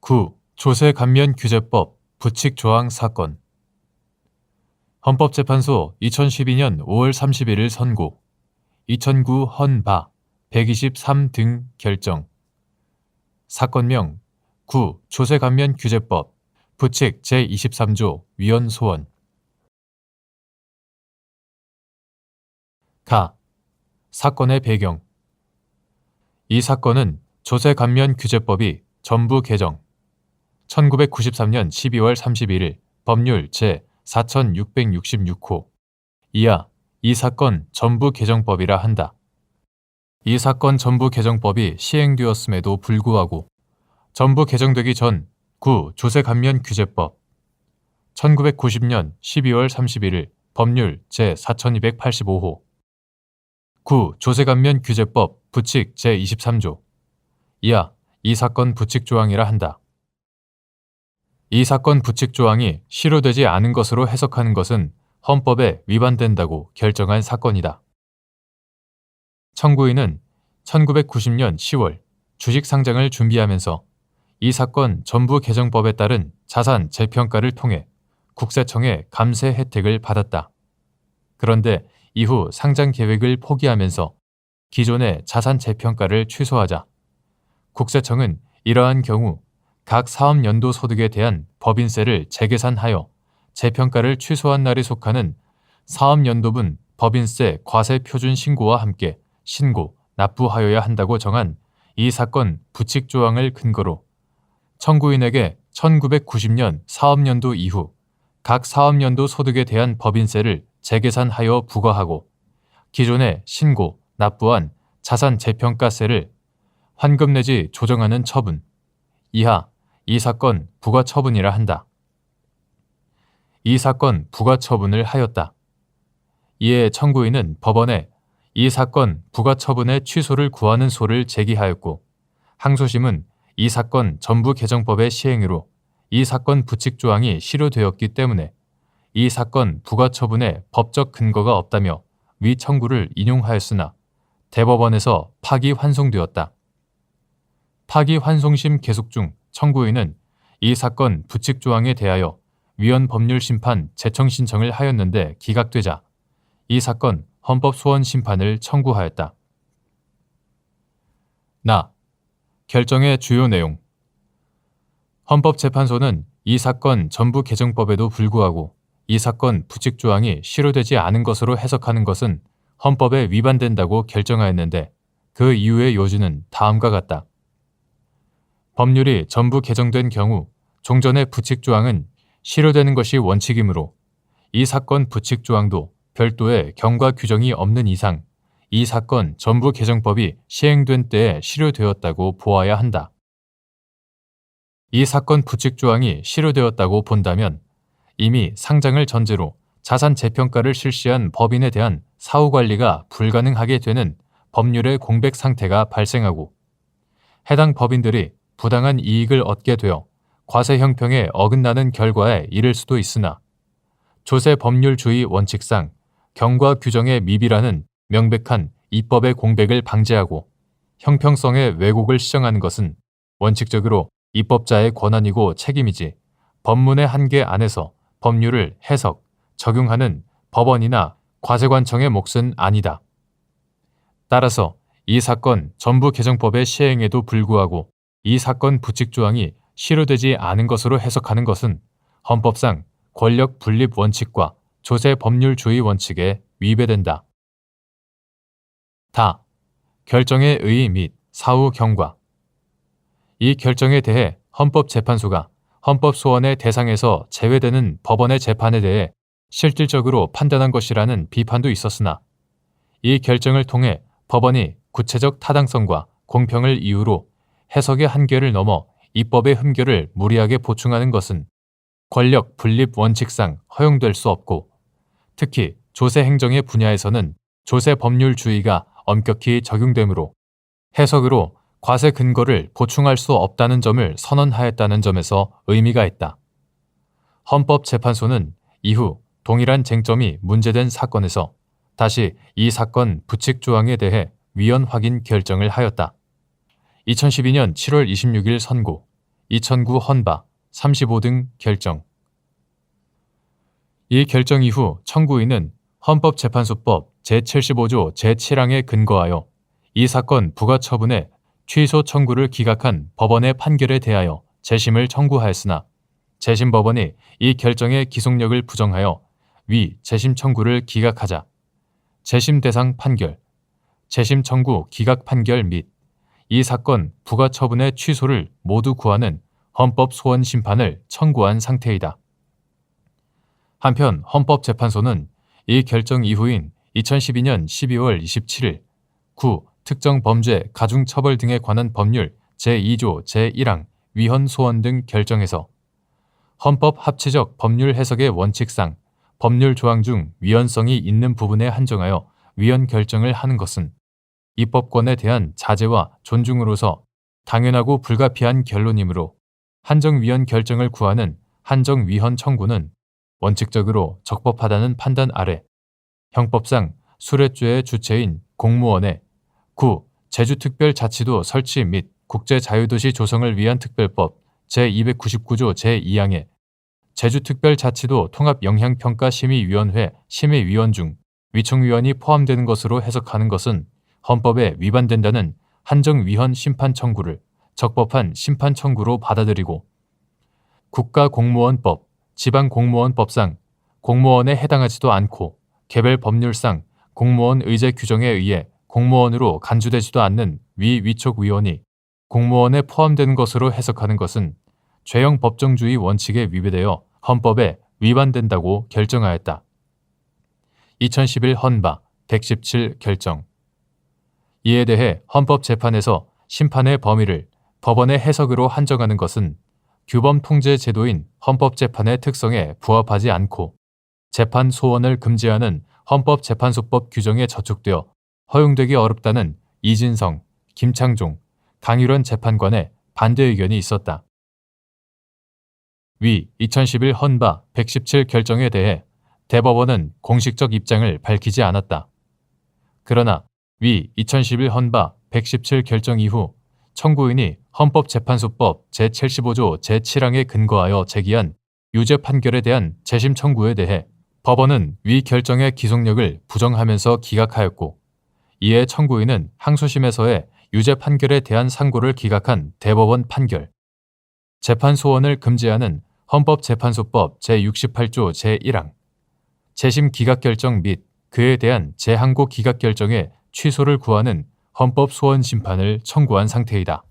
9. 조세 감면 규제법 부칙 조항 사건. 헌법재판소 2012년 5월 31일 선고. 2009 헌바 123 등 결정. 사건명. 9. 조세 감면 규제법 부칙 제23조 위헌 소원. 가. 사건의 배경. 이 사건은 조세 감면 규제법이 전부 개정 1993년 12월 31일 법률 제 4666호 이하 이 사건 전부 개정법이라 한다. 이 사건 전부 개정법이 시행되었음에도 불구하고 전부 개정되기 전 구 조세 감면 규제법 1990년 12월 31일 법률 제 4285호 9. 조세 감면 규제법 부칙 제23조 이하 이 사건 부칙 조항이라 한다. 이 사건 부칙 조항이 실효되지 않은 것으로 해석하는 것은 헌법에 위반된다고 결정한 사건이다. 청구인은 1990년 10월 주식 상장을 준비하면서 이 사건 전부 개정법에 따른 자산 재평가를 통해 국세청의 감세 혜택을 받았다. 그런데 이후 상장 계획을 포기하면서 기존의 자산 재평가를 취소하자 국세청은 이러한 경우 각 사업 연도 소득에 대한 법인세를 재계산하여 재평가를 취소한 날에 속하는 사업 연도분 법인세 과세 표준 신고와 함께 신고, 납부하여야 한다고 정한 이 사건 부칙 조항을 근거로 청구인에게 1990년 사업연도 이후 각 사업연도 소득에 대한 법인세를 재계산하여 부과하고 기존에 신고, 납부한 자산 재평가세를 환급 내지 조정하는 처분. 이하 이 사건 부과 처분이라 한다. 이 사건 부과 처분을 하였다. 이에 청구인은 법원에 이 사건 부과 처분의 취소를 구하는 소를 제기하였고 항소심은 이 사건 전부 개정법의 시행으로 이 사건 부칙 조항이 실효되었기 때문에 이 사건 부과 처분에 법적 근거가 없다며 위 청구를 인용하였으나 대법원에서 파기 환송되었다. 파기 환송심 계속 중 청구인은 이 사건 부칙 조항에 대하여 위헌 법률 심판 재청 신청을 하였는데 기각되자 이 사건 헌법 소원 심판을 청구하였다. 나 결정의 주요 내용 헌법재판소는 이 사건 전부 개정법에도 불구하고 이 사건 부칙 조항이 실효되지 않은 것으로 해석하는 것은 헌법에 위반된다고 결정하였는데 그 이유의 요지는 다음과 같다. 법률이 전부 개정된 경우 종전의 부칙 조항은 실효되는 것이 원칙이므로 이 사건 부칙 조항도 별도의 경과 규정이 없는 이상 이 사건 전부 개정법이 시행된 때에 실효되었다고 보아야 한다. 이 사건 부칙 조항이 실효되었다고 본다면 이미 상장을 전제로 자산 재평가를 실시한 법인에 대한 사후 관리가 불가능하게 되는 법률의 공백 상태가 발생하고 해당 법인들이 부당한 이익을 얻게 되어 과세 형평에 어긋나는 결과에 이를 수도 있으나 조세 법률주의 원칙상 경과 규정의 미비라는 명백한 입법의 공백을 방지하고 형평성의 왜곡을 시정하는 것은 원칙적으로 입법자의 권한이고 책임이지 법문의 한계 안에서 법률을 해석, 적용하는 법원이나 과세관청의 몫은 아니다. 따라서 이 사건 전부 개정법의 시행에도 불구하고 이 사건 부칙 조항이 실효되지 않은 것으로 해석하는 것은 헌법상 권력 분립 원칙과 조세 법률주의 원칙에 위배된다. 다. 결정의 의의 및 사후 경과. 이 결정에 대해 헌법재판소가 헌법소원의 대상에서 제외되는 법원의 재판에 대해 실질적으로 판단한 것이라는 비판도 있었으나 이 결정을 통해 법원이 구체적 타당성과 공평을 이유로 해석의 한계를 넘어 입법의 흠결을 무리하게 보충하는 것은 권력 분립 원칙상 허용될 수 없고 특히 조세 행정의 분야에서는 조세 법률주의가 엄격히 적용되므로 해석으로 과세 근거를 보충할 수 없다는 점을 선언하였다는 점에서 의미가 있다. 헌법재판소는 이후 동일한 쟁점이 문제된 사건에서 다시 이 사건 부칙 조항에 대해 위헌 확인 결정을 하였다. 2012년 7월 26일 선고 2009 헌바 35등 결정. 이 결정 이후 청구인은 헌법재판소법 제75조 제7항에 근거하여 이 사건 부가 처분에 취소 청구를 기각한 법원의 판결에 대하여 재심을 청구하였으나 재심 법원이 이 결정의 기속력을 부정하여 위 재심 청구를 기각하자 재심 대상 판결, 재심 청구 기각 판결 및 이 사건 부가 처분의 취소를 모두 구하는 헌법 소원 심판을 청구한 상태이다. 한편 헌법재판소는 이 결정 이후인 2012년 12월 27일 9 특정 범죄 가중처벌 등에 관한 법률 제2조 제1항 위헌 소원 등 결정에서 헌법 합치적 법률 해석의 원칙상 법률 조항 중 위헌성이 있는 부분에 한정하여 위헌 결정을 하는 것은 입법권에 대한 자제와 존중으로서 당연하고 불가피한 결론이므로 한정위헌 결정을 구하는 한정위헌 청구는 원칙적으로 적법하다는 판단 아래 형법상 수뢰죄의 주체인 공무원의 9. 제주특별자치도 설치 및 국제자유도시 조성을 위한 특별법 제299조 제2항에 제주특별자치도 통합영향평가심의위원회 심의위원 중 위촉위원이 포함되는 것으로 해석하는 것은 헌법에 위반된다는 한정위헌 심판 청구를 적법한 심판 청구로 받아들이고 국가공무원법, 지방공무원법상 공무원에 해당하지도 않고 개별 법률상 공무원 의제 규정에 의해 공무원으로 간주되지도 않는 위 위촉 위원이 공무원에 포함되는 것으로 해석하는 것은 죄형 법정주의 원칙에 위배되어 헌법에 위반된다고 결정하였다. 2011 헌바 117 결정 이에 대해 헌법재판에서 심판의 범위를 법원의 해석으로 한정하는 것은 규범 통제 제도인 헌법재판의 특성에 부합하지 않고 재판 소원을 금지하는 헌법재판소법 규정에 저촉되어 허용되기 어렵다는 이진성, 김창종, 강일원 재판관의 반대 의견이 있었다. 위 2011 헌바 117 결정에 대해 대법원은 공식적 입장을 밝히지 않았다. 그러나 위 2011 헌바 117 결정 이후 청구인이 헌법재판소법 제75조 제7항에 근거하여 제기한 유죄 판결에 대한 재심 청구에 대해 법원은 위 결정의 기속력을 부정하면서 기각하였고 이에 청구인은 항소심에서의 유죄 판결에 대한 상고를 기각한 대법원 판결, 재판 소원을 금지하는 헌법재판소법 제68조 제1항, 재심 기각 결정 및 그에 대한 재항고 기각 결정의 취소를 구하는 헌법 소원 심판을 청구한 상태이다.